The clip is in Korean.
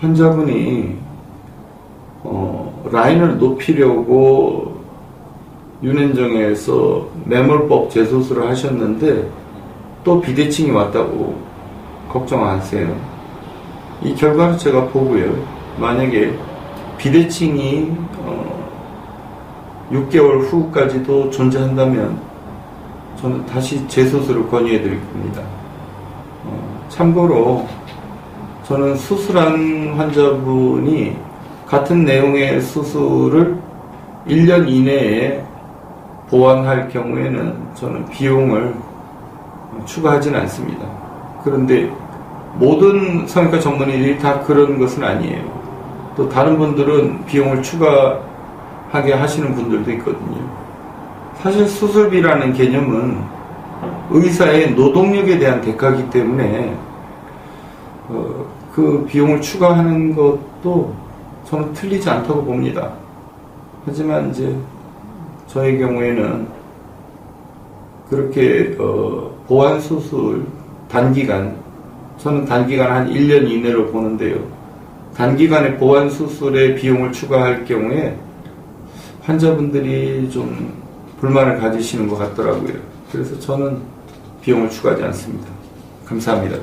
환자분이 어, 라인을 높이려고 윤현정에서 매몰법 재수술을 하셨는데 또 비대칭이 왔다고 걱정 하세요. 이 결과를 제가 보고요. 만약에 비대칭이 어, 6개월 후까지도 존재한다면 저는 다시 재수술을 권유해 드릴 겁니다. 어, 참고로 저는 수술한 환자분이 같은 내용의 수술을 1년 이내에 보완할 경우에는 저는 비용을 추가하지는 않습니다. 그런데 모든 성형외과 전문의들이 다 그런 것은 아니에요. 또 다른 분들은 비용을 추가하게 하시는 분들도 있거든요. 사실 수술비라는 개념은 의사의 노동력에 대한 대가이기 때문에 어, 그 비용을 추가하는 것도 저는 틀리지 않다고 봅니다. 하지만 이제 저의 경우에는 그렇게 어, 보완 수술 단기간 저는 단기간 한 1년 이내로 보는데요. 단기간에 보완 수술에 비용을 추가할 경우에 환자분들이 좀 불만을 가지시는 것 같더라고요. 그래서 저는 비용을 추가하지 않습니다. 감사합니다.